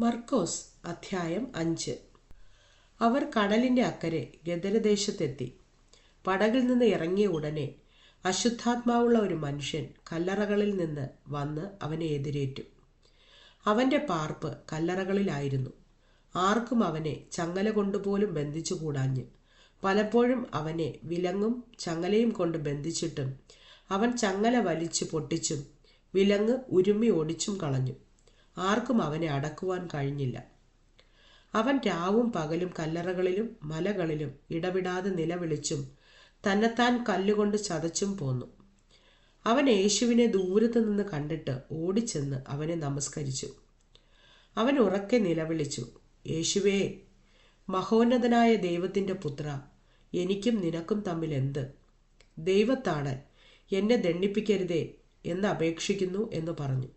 മർക്കോസ് അധ്യായം അഞ്ച്. അവർ കടലിന്റെ അക്കരെ ഗദരദേശത്തെത്തി. പടകിൽ നിന്ന് ഇറങ്ങിയ ഉടനെ അശുദ്ധാത്മാവുള്ള ഒരു മനുഷ്യൻ കല്ലറകളിൽ നിന്ന് വന്ന് അവനെ എതിരേറ്റു. അവന്റെ പാർപ്പ് കല്ലറകളിലായിരുന്നു. ആർക്കും അവനെ ചങ്ങല കൊണ്ടുപോലും ബന്ധിച്ചു കൂടാഞ്ഞ് പലപ്പോഴും അവനെ വിലങ്ങും ചങ്ങലയും കൊണ്ട് ബന്ധിച്ചിട്ടും അവൻ ചങ്ങല വലിച്ചു പൊട്ടിച്ചും വിലങ്ങ് ഉരുമി ഓടിച്ചും കളഞ്ഞു. ആർക്കും അവനെ അടക്കുവാൻ കഴിഞ്ഞില്ല. അവൻ രാവും പകലും കല്ലറകളിലും മലകളിലും ഇടവിടാതെ നിലവിളിച്ചും തന്നെത്താൻ കല്ലുകൊണ്ട് ചതച്ചും പോന്നു. അവൻ യേശുവിനെ ദൂരത്തു നിന്ന് കണ്ടിട്ട് ഓടിച്ചെന്ന് അവനെ നമസ്കരിച്ചു. അവൻ ഉറക്കെ നിലവിളിച്ചു യേശുവേ മഹോന്നതനായ ദൈവത്തിന്റെ പുത്ര എനിക്കും നിനക്കും തമ്മിൽ എന്ത്? ദൈവത്താണ് എന്നെ ദണ്ണിപ്പിക്കരുതേ എന്ന് അപേക്ഷിക്കുന്നു എന്ന് പറഞ്ഞു.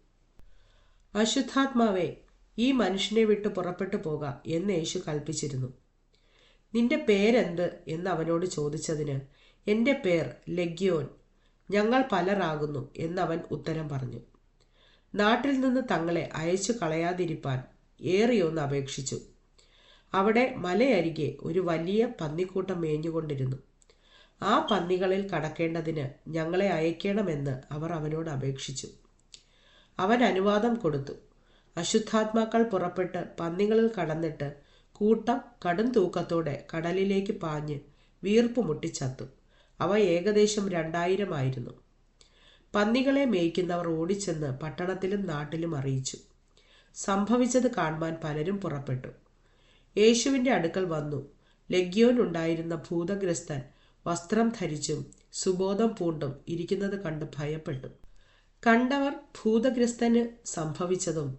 അശുദ്ധാത്മാവേ ഈ മനുഷ്യനെ വിട്ട് പുറപ്പെട്ടു പോക എന്ന് യേശു കൽപ്പിച്ചിരുന്നു. നിന്റെ പേരെന്ത് എന്ന് അവനോട് ചോദിച്ചതിന് എന്റെ പേർ ലഗ്യോൻ ഞങ്ങൾ പലരാകുന്നു എന്നവൻ ഉത്തരം പറഞ്ഞു. നാട്ടിൽ നിന്ന് തങ്ങളെ അയച്ചു കളയാതിരിപ്പാൻ ഏറിയൊന്ന് അപേക്ഷിച്ചു. അവിടെ മലയരികെ ഒരു വലിയ പന്നിക്കൂട്ടം മേഞ്ഞുകൊണ്ടിരുന്നു. ആ പന്നികളിൽ കടക്കേണ്ടതിന് ഞങ്ങളെ അയക്കണമെന്ന് അവർ അവനോട് അപേക്ഷിച്ചു. അവൻ അനുവാദം കൊടുത്തു. അശുദ്ധാത്മാക്കൾ പുറപ്പെട്ട് പന്നികളിൽ കടന്നിട്ട് കൂട്ടം കടും തൂക്കത്തോടെ കടലിലേക്ക് പാഞ്ഞ് വീർപ്പ് മുട്ടിച്ചത്തു. അവ ഏകദേശം രണ്ടായിരമായിരുന്നു പന്നികളെ മേയ്ക്കുന്നവർ ഓടിച്ചെന്ന് പട്ടണത്തിലും നാട്ടിലും അറിയിച്ചു. സംഭവിച്ചത് കാണുവാൻ പലരും പുറപ്പെട്ടു. യേശുവിന്റെ അടുക്കൽ വന്നു. ലഗ്യോൻ ഉണ്ടായിരുന്ന ഭൂതഗ്രസ്തൻ വസ്ത്രം ധരിച്ചും സുബോധം പൂണ്ടും ഇരിക്കുന്നത് കണ്ട് ഭയപ്പെട്ടു. കണ്ടവർ ഭൂതഗ്രസ്തന് സംഭവിച്ചതും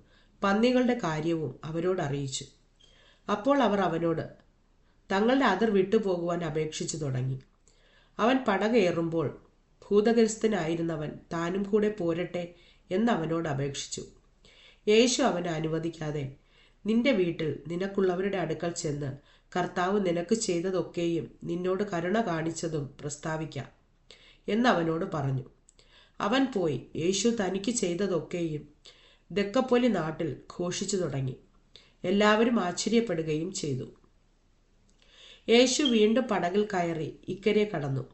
പന്നികളുടെ കാര്യവും അവരോട് അറിയിച്ചു. അപ്പോൾ അവർ അവനോട് തങ്ങളുടെ അതിർ വിട്ടുപോകുവാൻ അപേക്ഷിച്ചു തുടങ്ങി. അവൻ പടകയേറുമ്പോൾ ഭൂതഗ്രസ്തനായിരുന്നവൻ താനും കൂടെ പോരട്ടെ എന്ന് അവനോട് അപേക്ഷിച്ചു. യേശു അവനെ അനുവദിക്കാതെ നിന്റെ വീട്ടിൽ നിനക്കുള്ളവരുടെ അടുക്കൽ ചെന്ന് കർത്താവ് നിനക്ക് ചെയ്തതൊക്കെയും നിന്നോട് കരുണ കാണിച്ചതും പ്രസ്താവിക്കാം എന്നവനോട് പറഞ്ഞു. അവൻ പോയി. യേശു തനിക്ക് ചെയ്തതൊക്കെയും ദക്കപ്പൊലി നാട്ടിൽ ഘോഷിച്ചു തുടങ്ങി. എല്ലാവരും ആശ്ചര്യപ്പെടുകയും ചെയ്തു. യേശു വീണ്ടും പടകിൽ കയറി ഇക്കരെ കടന്നു.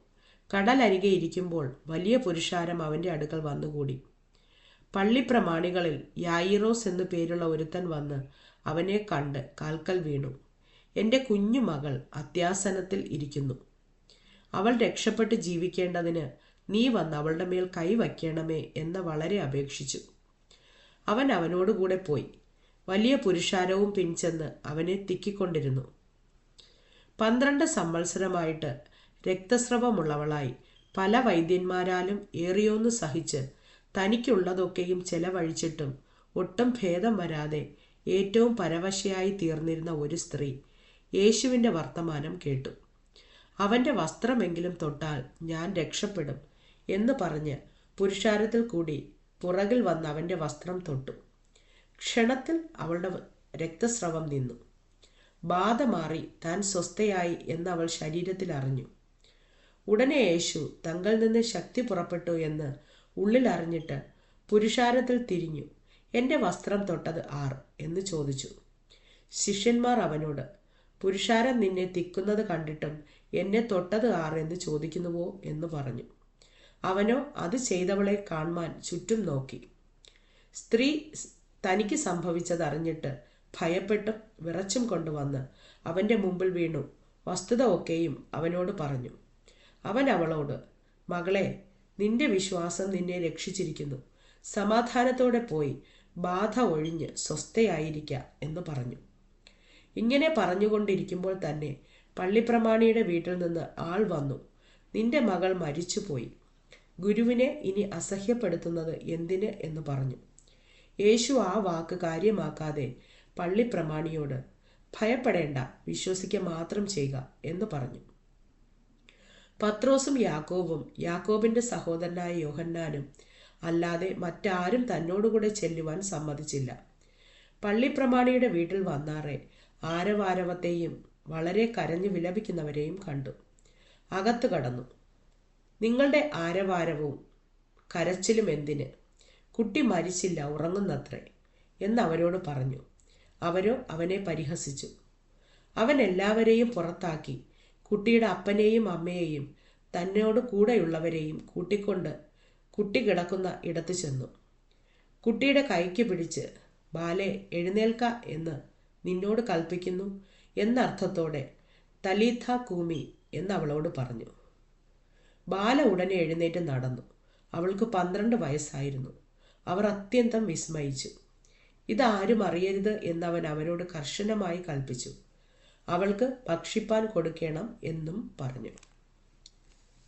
കടലരികെ ഇരിക്കുമ്പോൾ വലിയ പുരുഷാരം അവന്റെ അടുക്കൽ വന്നുകൂടി. പള്ളിപ്രമാണികളിൽ യായിറോസ് എന്നു പേരുള്ള ഒരുത്തൻ വന്ന് അവനെ കണ്ട് കാൽക്കൽ വീണു. എന്റെ കുഞ്ഞുമകൾ അത്യാസനത്തിൽ ഇരിക്കുന്നു. അവൾ രക്ഷപ്പെട്ട് ജീവിക്കേണ്ടതിന് നീ വന്ന് അവളുടെ മേൽ കൈവയ്ക്കണമേ എന്ന് വളരെ അപേക്ഷിച്ചു. അവൻ അവനോടുകൂടെ പോയി. വലിയ പുരുഷാരവും പിൻചെന്ന് അവനെ തിക്കിക്കൊണ്ടിരുന്നു. പന്ത്രണ്ട് സമ്മത്സരമായിട്ട് രക്തസ്രവമുള്ളവളായി പല വൈദ്യന്മാരാലും ഏറിയോന്ന് സഹിച്ച് തനിക്കുള്ളതൊക്കെയും ചെലവഴിച്ചിട്ടും ഒട്ടും ഭേദം വരാതെ ഏറ്റവും പരവശയായി തീർന്നിരുന്ന ഒരു സ്ത്രീ യേശുവിന്റെ വർത്തമാനം കേട്ടു. അവന്റെ വസ്ത്രമെങ്കിലും തൊട്ടാൽ ഞാൻ രക്ഷപ്പെടും. എന്ന് പറഞ്ഞ് പുരുഷാരത്തിൽ കൂടി പുറകിൽ വന്ന് അവന്റെ വസ്ത്രം തൊട്ടു. ക്ഷണത്തിൽ അവളുടെ രക്തസ്രവം നിന്നു. ബാധ മാറി താൻ സ്വസ്ഥയായി എന്ന് അവൾ ശരീരത്തിൽ അറിഞ്ഞു. ഉടനെ യേശു തങ്ങൾ നിന്ന് ശക്തി പുറപ്പെട്ടു എന്ന് ഉള്ളിൽ അറിഞ്ഞിട്ട് പുരുഷാരത്തിൽ തിരിഞ്ഞു. എന്റെ വസ്ത്രം തൊട്ടത് ആർ എന്ന് ചോദിച്ചു. ശിഷ്യന്മാർ അവനോട് പുരുഷാരം നിന്നെ തിക്കുന്നത് കണ്ടിട്ടും എന്നെ തൊട്ടത് ആർ എന്ന് ചോദിക്കുന്നുവോ? എന്ന് പറഞ്ഞു. അവനോ അത് ചെയ്തവളെ കാണുവാൻ ചുറ്റും നോക്കി. സ്ത്രീ തനിക്ക് സംഭവിച്ചതറിഞ്ഞിട്ട് ഭയപ്പെട്ടും വിറച്ചും കൊണ്ടുവന്ന് അവന്റെ മുമ്പിൽ വീണു. വസ്തുത ഒക്കെയും അവനോട് പറഞ്ഞു. അവൻ അവളോട് മകളെ നിന്റെ വിശ്വാസം നിന്നെ രക്ഷിച്ചിരിക്കുന്നു. സമാധാനത്തോടെ പോയി ബാധ ഒഴിഞ്ഞ് സ്വസ്ഥയായിരിക്ക എന്ന് പറഞ്ഞു. ഇങ്ങനെ പറഞ്ഞുകൊണ്ടിരിക്കുമ്പോൾ തന്നെ പള്ളിപ്രമാണിയുടെ വീട്ടിൽ നിന്ന് ആൾ വന്നു. നിന്റെ മകൾ മരിച്ചുപോയി. ഗുരുവിനെ ഇനി അസഹ്യപ്പെടുത്തുന്നത് എന്തിന് എന്ന് പറഞ്ഞു. യേശു ആ വാക്ക് കാര്യമാക്കാതെ പള്ളി പ്രമാണിയോട് ഭയപ്പെടേണ്ട വിശ്വസിക്കുക മാത്രം ചെയ്യുക എന്ന് പറഞ്ഞു. പത്രോസും യാക്കോബും യാക്കോബിന്റെ സഹോദരനായ യോഹന്നാനും അല്ലാതെ മറ്റാരും തന്നോടുകൂടെ ചെല്ലുവാൻ സമ്മതിച്ചില്ല. പള്ളിപ്രമാണിയുടെ വീട്ടിൽ വന്നാറെ ആരവാരവത്തെയും വളരെ കരഞ്ഞു വിലപിക്കുന്നവരെയും കണ്ടു. അകത്തു കടന്നു. നിങ്ങളുടെ ആരവാരവും കരച്ചിലും എന്തിന്? കുട്ടി മരിച്ചില്ല ഉറങ്ങുന്നത്രേ അവരോട് പറഞ്ഞു. അവരോ അവനെ പരിഹസിച്ചു. അവൻ എല്ലാവരെയും പുറത്താക്കി കുട്ടിയുടെ അപ്പനെയും അമ്മയെയും തന്നോട് കൂടെയുള്ളവരെയും കൂട്ടിക്കൊണ്ട് കുട്ടി കിടക്കുന്ന ഇടത്ത് ചെന്നു. കുട്ടിയുടെ കൈക്ക് പിടിച്ച് ബാലെ എഴുന്നേൽക്ക എന്ന് നിന്നോട് കൽപ്പിക്കുന്നു എന്നർത്ഥത്തോടെ തലീഥ കൂമി എന്ന് അവളോട് പറഞ്ഞു. ബാല ഉടനെ എഴുന്നേറ്റ് നടന്നു. അവൾക്ക് പന്ത്രണ്ട് വയസ്സായിരുന്നു. അവർ അത്യന്തം വിസ്മയിച്ചു. ഇതാരും അറിയരുത് എന്നവൻ അവനോട് കർശനമായി കൽപ്പിച്ചു. അവൾക്ക് ഭക്ഷിപ്പാൻ കൊടുക്കണം എന്നും പറഞ്ഞു.